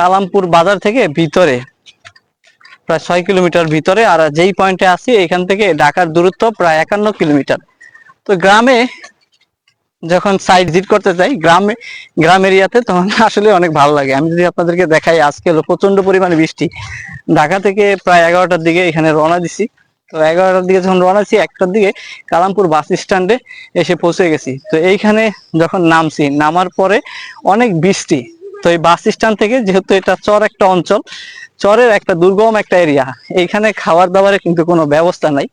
কালামপুর বাজার থেকে ভিতরে, প্রায় ছয় কিলোমিটার ভিতরে, আর যেই পয়েন্টে আছি এখান থেকে ঢাকার দূরত্ব প্রায় একান্ন কিলোমিটার। তো গ্রামে যখন সাইড ভিজিট করতে যাই, গ্রামে, গ্রাম এরিয়াতে তখন আসলে অনেক ভালো লাগে। আমি যদি আপনাদেরকে দেখাই, আজকে হলো প্রচণ্ড পরিমাণে বৃষ্টি। ঢাকা থেকে প্রায় এগারোটার দিকে এখানে রওনা দিছি। তো এগারোটার দিকে যখন রওনা দিছি, একটার দিকে কালামপুর বাস স্ট্যান্ডে এসে পৌঁছে গেছি। তো এইখানে যখন নামছি, নামার পরে অনেক বৃষ্টি। তো এই বাস স্ট্যান্ড থেকে যেহেতু এটা চর একটা অঞ্চল, চরের একটা দুর্গম একটা এরিয়া এখানে খাবার দাবারের কিন্তু কোনো ব্যবস্থা নাই।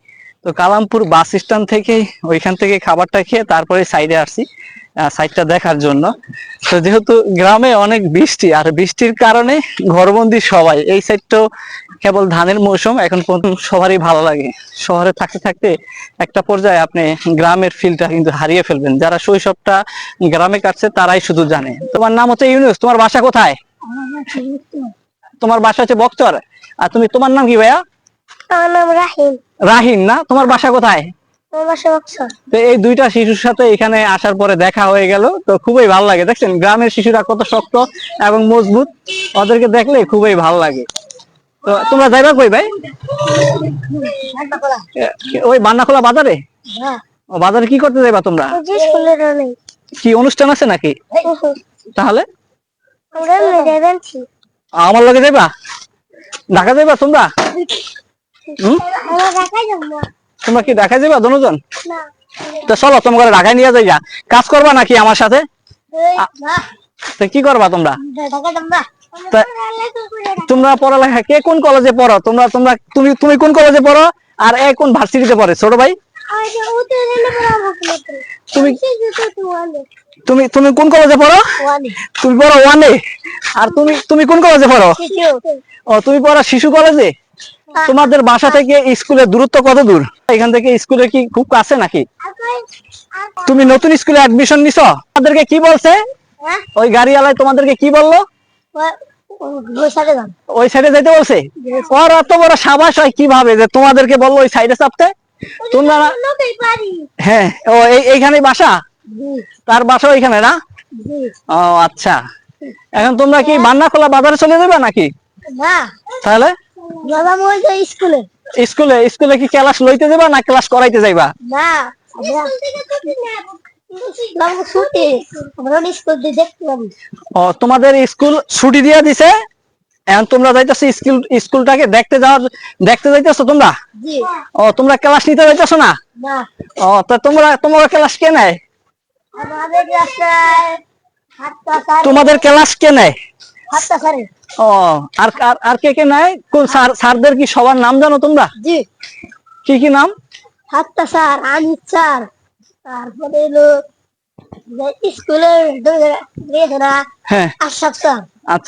তো কালামপুর বাস স্ট্যান্ড থেকে ওইখান থেকে খাবারটা খেয়ে তারপরে সাইডে আসছি সাইডটা দেখার জন্য। তো যেহেতু গ্রামে অনেক বৃষ্টি আর বৃষ্টির কারণে ঘরবন্দি সবাই এই সাইডটাও কেবল ধানের মৌসুম এখন সবারই ভালো লাগে। শহরে থাকতে থাকতে একটা পর্যায়ে আপনি গ্রামের ফিলটা কিন্তু হারিয়ে ফেলবেন। যারা শৈশবটা গ্রামে কাটছে তারাই শুধু জানে। তোমার নাম হচ্ছে ইউনুস তোমার বাসা কোথায়? তোমার বাসা হচ্ছে বক্তর? আর তুমি তোমার নাম কি ভাইয়া? আমার নাম রাহিম। রাহিম না? তোমার বাসা কোথায়? তো এই দুইটা শিশুর সাথে এখানে আসার পরে দেখা হয়ে গেল। তো খুবই ভালো লাগে। দেখছেন গ্রামের শিশুরা কত শক্ত এবং মজবুত। ওদেরকে দেখলে খুবই ভালো লাগে। তো তোমরা যাইবা কই ভাই? ওই বান্নাখোলা বাজারে? হ্যাঁ। ও বাজারে কি করতে যাইবা তোমরা? কি অনুষ্ঠান আছে নাকি? তাহলে? আমার লগে যাইবা? ঢাকা যাইবা তোমরা? তোমরা কি দুজন? তো চলো তোমাকে ঢাকায় নিয়ে যাইয়া কাজ করবা নাকি আমার সাথে? তো কি করবা তোমরা? তোমরা পড়ালেখা কে কোন কলেজে পড়ো? তোমরা তোমরা তুমি তুমি কোন কলেজে পড়ো? আর এ কোন ভার্সিটিতে পড়ে ছোট ভাই? তুমি তুমি তুমি কোন কলেজে পড়ো? তুমি পড়ো ওয়ানে আর তুমি তুমি কোন কলেজে পড়ো? ও তুমি পড়ো শিশু কলেজে তোমাদের বাসা থেকে স্কুলের দূরত্ব কত দূর? এখান থেকে স্কুলে কি খুব কাছে নাকি? তুমি নতুন স্কুলে অ্যাডমিশন নিছো? তোমাদেরকে কি বলছে? ওই গাড়িওয়ালায় তোমাদেরকে কি বলল? ওই সাইডে যেতে বলছে? ওর এত বড় সাবাস হয় কীভাবে যে তোমাদেরকে বলল ওই সাইডে চাপতে? তোমরা হ্যাঁ ও এই এইখানে বাসা? তার বাসা ওইখানে না? ও আচ্ছা। এখন তোমরা কি বান্নাখোলা বাজারে চলে যাবে নাকি? তাহলে? বাবা বলছে স্কুলে। স্কুলে স্কুলে কি ক্লাস লইতে যাবা না ক্লাস করাইতে যাইবা? না তোমাদের স্কুল ছুটি দিয়ে দিছে? এখন তোমরা যাইতেছো স্কুল স্কুলটাকে দেখতে যাওয়ার দেখতে যাইতেছো তোমরা? ও তোমরা ক্লাস নিতে যাইতেছো না? ও তা তোমরা তোমার ক্লাস কে নেয়? তোমাদের ক্লাস কে নেয়? ও আর আর- কে কে নাই? কোন স্যার স্যারদের কি সবার নাম জানো তোমরা? জি। কি কি নাম? হাতটা স্যার আনিত স্যার। তারপরে স্কুলের হ্যাঁ। আশরাফ স্যার। আচ্ছা।